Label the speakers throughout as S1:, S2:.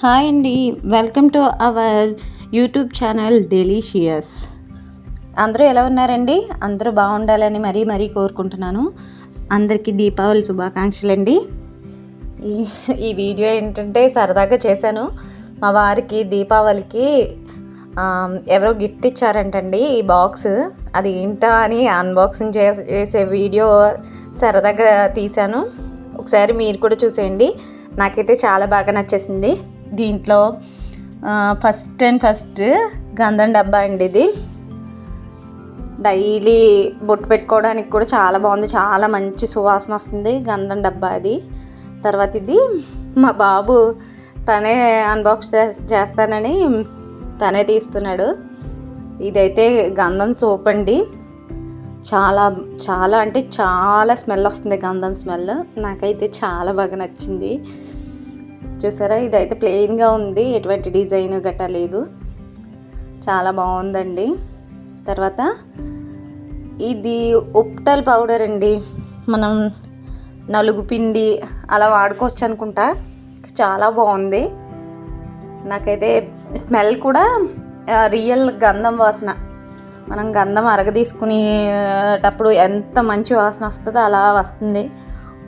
S1: Hi అండి. Welcome to our YouTube channel delicious అందరూ ఎలా ఉన్నారండి? అందరూ బాగుండాలని మరీ మరీ కోరుకుంటున్నాను. అందరికీ దీపావళి శుభాకాంక్షలు అండి ఈ ఈ వీడియో ఏంటంటే సరదాగా చేశాను. మా వారికి దీపావళికి ఎవరో గిఫ్ట్ ఇచ్చారంటండి ఈ బాక్స్. అది ఏంటా అని అన్బాక్సింగ్ చేసే వీడియో సరదాగా తీశాను. ఒకసారి మీరు కూడా చూసేయండి. నాకైతే చాలా బాగా నచ్చేసింది. దీంట్లో ఫస్ట్ అండ్ ఫస్ట్ గంధం డబ్బా అండి ఇది. డైలీ బొట్టు పెట్టుకోవడానికి కూడా చాలా బాగుంది. చాలా మంచి సువాసన వస్తుంది గంధం డబ్బా అది. తర్వాత ఇది మా బాబు తనే అన్బాక్స్ చేస్తానని తనే తీస్తున్నాడు. ఇదైతే గంధం సోప్ అండి. చాలా చాలా అంటే చాలా స్మెల్ వస్తుంది గంధం స్మెల్. నాకైతే చాలా బాగా నచ్చింది. చూసారా? ఇదైతే ప్లెయిన్గా ఉంది. ఎటువంటి డిజైన్ గట్టా లేదు. చాలా బాగుందండి. తర్వాత ఇది ఉప్టల్ పౌడర్ అండి. మనం నలుగు పిండి అలా వాడుకోవచ్చు అనుకుంటా. చాలా బాగుంది. నాకైతే స్మెల్ కూడా రియల్ గంధం వాసన. మనం గంధం అరగదీసుకునేటప్పుడు ఎంత మంచి వాసన వస్తుందో అలా వస్తుంది.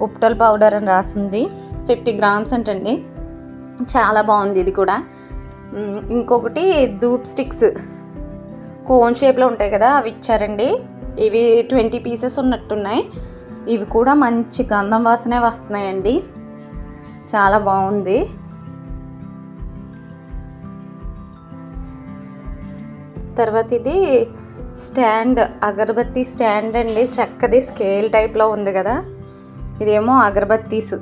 S1: ఉప్టల్ పౌడర్ అని రాసింది. ఫిఫ్టీ గ్రామ్స్ అంటండి. చాలా బాగుంది ఇది కూడా. ఇంకొకటి ధూప్ స్టిక్స్. కోన్ షేప్లో ఉంటాయి కదా అవి ఇచ్చారండి. ఇవి ట్వంటీ పీసెస్ ఉన్నట్టున్నాయి. ఇవి కూడా మంచి గంధం వాసనే వస్తున్నాయండి. చాలా బాగుంది. తర్వాత ఇది స్టాండ్ అగరబత్తి స్టాండ్ అండి. చక్కది స్కేల్ టైప్లో ఉంది కదా. ఇదేమో అగరబత్తీస్.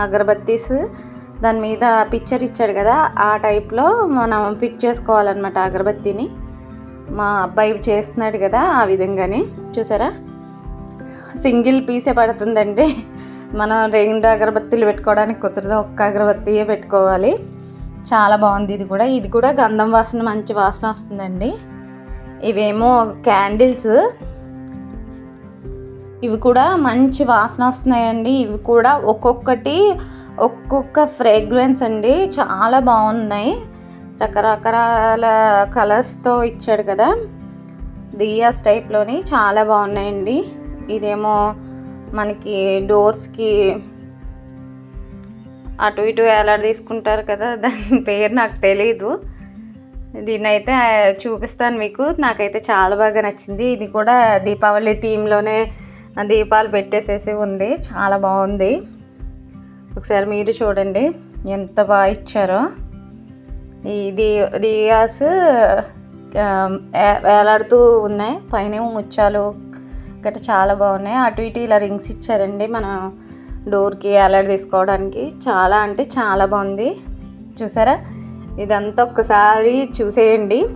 S1: అగరబత్తీస్ దాని మీద పిక్చర్ ఇచ్చాడు కదా ఆ టైప్లో మనం ఫిట్ చేసుకోవాలన్నమాట అగరబత్తిని. మా అబ్బాయి చేస్తున్నాడు కదా ఆ విధంగానే. చూసారా? సింగిల్ పీసే పడుతుందండి. మనం రెండు అగరబత్తీలు పెట్టుకోవడానికి కుదరదు ఒక్క అగరబత్తియే పెట్టుకోవాలి. చాలా బాగుంది ఇది కూడా. ఇది కూడా గంధం వాసన మంచి వాసన వస్తుందండి. ఇవేమో క్యాండిల్స్ ఇవి కూడా మంచి వాసన వస్తున్నాయండి. ఇవి కూడా ఒక్కొక్కటి ఒక్కొక్క ఫ్రేగ్రెన్స్ అండి. చాలా బాగున్నాయి. రకరకాల కలర్స్తో ఇచ్చాడు కదా. దియాస్ టైప్లోని చాలా బాగున్నాయండి. ఇదేమో మనకి డోర్స్కి అటు ఇటు ఎలా తీసుకుంటారు కదా. దాని పేరు నాకు తెలీదు. దీన్ని అయితే చూపిస్తాను మీకు. నాకైతే చాలా బాగా నచ్చింది. ఇది కూడా దీపావళి థీమ్లోనే దీపాలు పెట్టేసేసి ఉంది. చాలా బాగుంది. ఒకసారి మీరు చూడండి ఎంత బాగా ఇచ్చారో. ఈ దీ దియాస్ వేలాడుతూ ఉన్నాయి. పైన ముచ్చాలు గట్రా చాలా బాగున్నాయి. అటు ఇటు ఇలా రింగ్స్ ఇచ్చారండి మనం డోర్కి వేలాడి తీసుకోవడానికి. చాలా అంటే చాలా బాగుంది. చూసారా? ఇదంతా ఒక్కసారి చూసేయండి.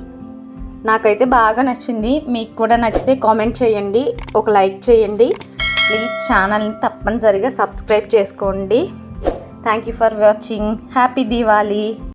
S1: నాకైతే బాగా నచ్చింది. మీకు కూడా నచ్చితే కామెంట్ చేయండి. ఒక లైక్ చేయండి. ప్లీజ్ ఛానల్ని తప్పనిసరిగా సబ్స్క్రైబ్ చేసుకోండి. Thank you for watching. Happy Diwali